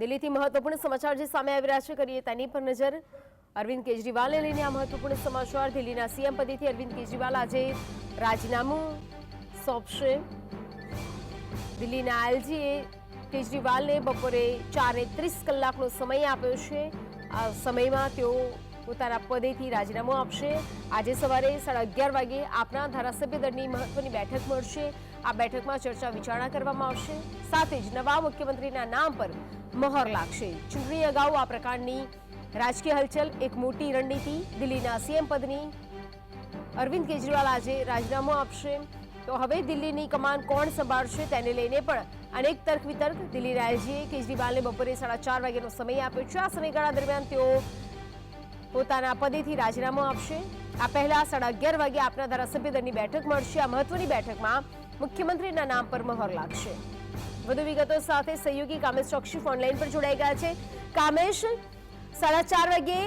દિલ્હીથી મહત્વપૂર્ણ સમાચાર જે સામે આવી રહ્યા છે, કરીએ તેની પર નજર. અરવિંદ કેજરીવાલને લઈને આ મહત્વપૂર્ણ સમાચાર. દિલ્હીના સીએમ પદેથી અરવિંદ કેજરીવાલ આજે રાજીનામું સોંપશે. દિલ્હીના એલજીએ કેજરીવાલને બપોરે ચારે ત્રીસ કલાકનો સમય આપ્યો છે. આ સમયમાં તેઓ પોતાના પદેથી રાજીનામું આપશે. આજે સવારે સાડા અગિયાર વાગે આપના ધારાસભ્ય દળની મહત્વની બેઠક મળશે. આ બેઠકમાં ચર્ચા વિચારણા કરવામાં આવશે. સાથે જ નવા મુખ્યમંત્રીના નામ પર મહોર લાગશે. ચૂંટણી અગાઉ આ પ્રકારની રાજકીય હલચલ એક મોટી રણનીતિ. દિલ્હીના સીએમ પદની અરવિંદ કેજરીવાલ આજે રાજીનામું આપશે. તો હવે દિલ્હીની કમાન કોણ સંભાળશે તેને લઈને પણ અનેક તર્ક વિતર્ક દિલ્હી રાયજીએ કેજરીવાલને બપોરે સાડા ચાર વાગ્યાનો સમય આપ્યો છે. આ સમયગાળા દરમિયાન તેઓ પોતાના પદેથી રાજીનામું આપશે. આ પહેલા સાડા અગિયાર વાગે આપના ધારાસભ્ય દળની બેઠક મળશે. આ મહત્વની બેઠકમાં મુખ્યમંત્રીના નામ પર મહોર લાગશે. વધુ વિગતો સાથે સહયોગી કામેશ ચોકસી ઓનલાઈન પર જોડાઈ ગયા છે. કામેશ, સાડા ચાર વાગે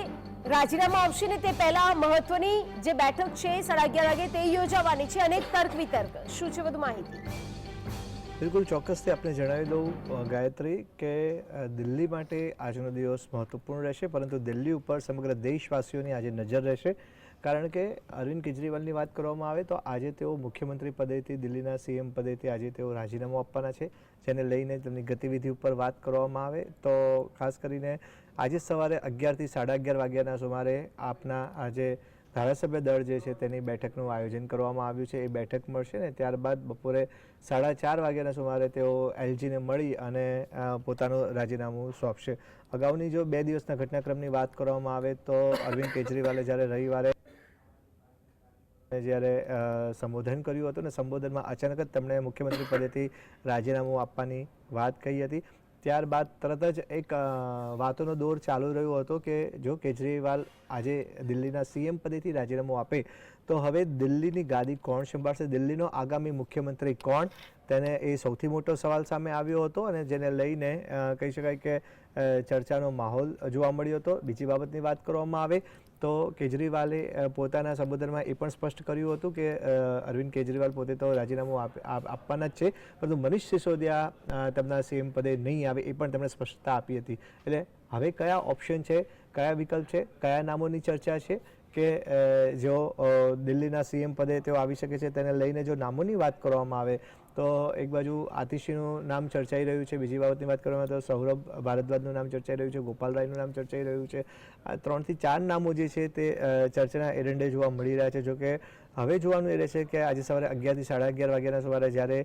રાજીનામું આવશે ને તે પહેલા મહત્વની જે બેઠક છે, સાડા અગિયાર વાગે તે યોજાવાની છે. અને તર્ક વિતર્ક. શું છે વધુ માહિતી? બિલકુલ ચોક્કસથી આપણે જણાવી દઉં ગાયત્રી કે દિલ્હી માટે આજનો દિવસ મહત્વપૂર્ણ રહેશે, પરંતુ દિલ્હી ઉપર સમગ્ર દેશવાસીઓની આજે નજર રહેશે. કારણ કે અરવિંદ કેજરીવાલની વાત કરવામાં આવે તો આજે તેઓ મુખ્યમંત્રી પદેથી, દિલ્હીના સીએમ પદેથી આજે તેઓ રાજીનામું આપવાના છે, જેને લઈને તેમની ગતિવિધિ ઉપર વાત કરવામાં આવે. તો ખાસ કરીને આજે સવારે અગિયારથી સાડા અગિયાર વાગ્યાના સુમારે આપના આજે ધારાસભ્ય દળ જે છે તેની બેઠકનું આયોજન કરવામાં આવ્યું છે. એ બેઠક મળશે ને ત્યારબાદ બપોરે સાડા ચાર વાગ્યાના સુમારે તેઓ એલજીને મળી અને પોતાનું રાજીનામું સોંપશે. અગાઉની જો બે દિવસના ઘટનાક્રમની વાત કરવામાં આવે તો અરવિંદ કેજરીવાલે જ્યારે રવિવારે જ્યારે સંબોધન કર્યું હતું ને સંબોધનમાં અચાનક જ તેમણે મુખ્યમંત્રી પદેથી રાજીનામું આપવાની વાત કહી હતી. ત્યારબાદ તરત જ એક વાતોનો દોર ચાલુ રહ્યો હતો કે જો કેજરીવાલ આજે દિલ્હીના સીએમ પદેથી રાજીનામું આપે, તો હવે દિલ્હીની ગાદી કોણ સંભાળશે? દિલ્હીનો આગામી મુખ્યમંત્રી કોણ? તેને એ સૌથી મોટો સવાલ સામે આવ્યો હતો અને જેને લઈને કહી શકાય કે ચર્ચાનો માહોલ જોવા મળ્યો હતો. બીજી બાબતની વાત કરવામાં આવે તો કેજરીવાલે પોતાના સંબોધનમાં એ પણ સ્પષ્ટ કર્યું હતું કે અરવિંદ કેજરીવાલ પોતે તો રાજીનામું આપ- આપ- આપવાના જ છે, પરંતુ મનીષ સિસોદિયા તેમના સીએમ પદે નહીં આવે એ પણ તેમણે સ્પષ્ટતા આપી હતી. એટલે હવે કયા ઓપ્શન છે, કયા વિકલ્પ છે, કયા નામોની ચર્ચા છે કે જો દિલ્હીના સીએમ પદે તેઓ આવી શકે છે, તેને લઈને જો નામોની વાત કરવામાં આવે, તો એક બાજુ આતિશીનું નામ ચર્ચાઈ રહ્યું છે, બીજી બાબતની વાત કરવામાં તો સૌરભ ભારદ્વાજનું નામ ચર્ચાઈ રહ્યું છે, ગોપાલ રાયનું નામ ચર્ચાઈ રહ્યું છે. આ ત્રણથી ચાર નામો જે છે તે ચર્ચાના એરંડે જોવા મળી રહ્યા છે. જોકે હવે જોવાનું એ રહેશે કે આજે સવારે અગિયારથી સાડા અગિયાર વાગ્યાના સવારે જ્યારે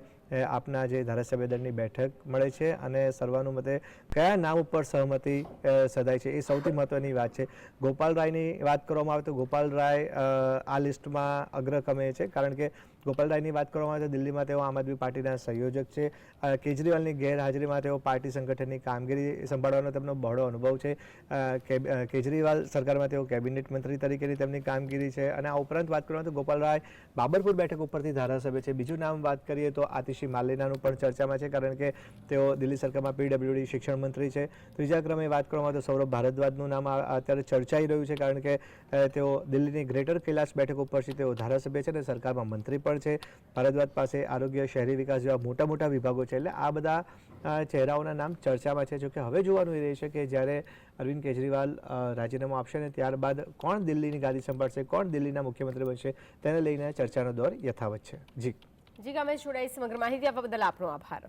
આપના જે ધારાસભ્ય દળની બેઠક મળે છે અને સર્વાનુમતે કયા નામ ઉપર સહમતિ સધાય છે એ સૌથી મહત્વની વાત છે. ગોપાલ રાયની વાત કરવામાં આવે તો ગોપાલ રાય આ લિસ્ટમાં અગ્રક્રમે છે. કારણ કે ગોપાલ રાયની વાત કરવામાં આવે તો દિલ્હીમાં તેઓ આમ આદમી પાર્ટીના સંયોજક છે. કેજરીવાલની ગેરહાજરીમાં તેઓ પાર્ટી સંગઠનની કામગીરી સંભાળવાનો તેમનો બહોળો અનુભવ છે. કેજરીવાલ સરકારમાં તેઓ કેબિનેટ મંત્રી તરીકેની તેમની કામગીરી છે. અને આ ઉપરાંત વાત કરવામાં તો ગોપાલ રાય બાબરપુર બેઠક ઉપરથી ધારાસભ્ય છે. બીજું નામ વાત કરીએ તો આતિશી માલેનાનું પણ ચર્ચામાં છે. કારણ કે તેઓ દિલ્હી સરકારમાં પીડબ્લ્યુડી શિક્ષણ મંત્રી છે. ત્રીજા ક્રમે વાત કરવામાં તો સૌરભ ભારદ્વાજનું નામ અત્યારે ચર્ચાઈ રહ્યું છે. કારણ કે અ, તેઓ દિલ્હીની ગ્રેટર કૈલાસ બેઠક ઉપરથી તેઓ ધારાસભ્ય છે અને સરકારમાં મંત્રી પણ છે. ભારદ્વાજ પાસે આરોગ્ય, શહેરી વિકાસ જેવા મોટા મોટા વિભાગો છે. એટલે આ બધા ચહેરાઓના નામ ચર્ચામાં છે. જોકે હવે જોવાનું એ રહેશે કે જ્યારે અરવિંદ કેજરીવાલ રાજીનામું આપશે અને ત્યારબાદ કોણ દિલ્હીની ગાદી સંભાળશે, કોણ દિલ્હીના મુખ્યમંત્રી બનશે, તેને લઈને ચર્ચાનો દોર યથાવત છે. જી. જી કામે જોડાઈ સમગ્ર માહિતી આપવા બદલ આપનો આભાર.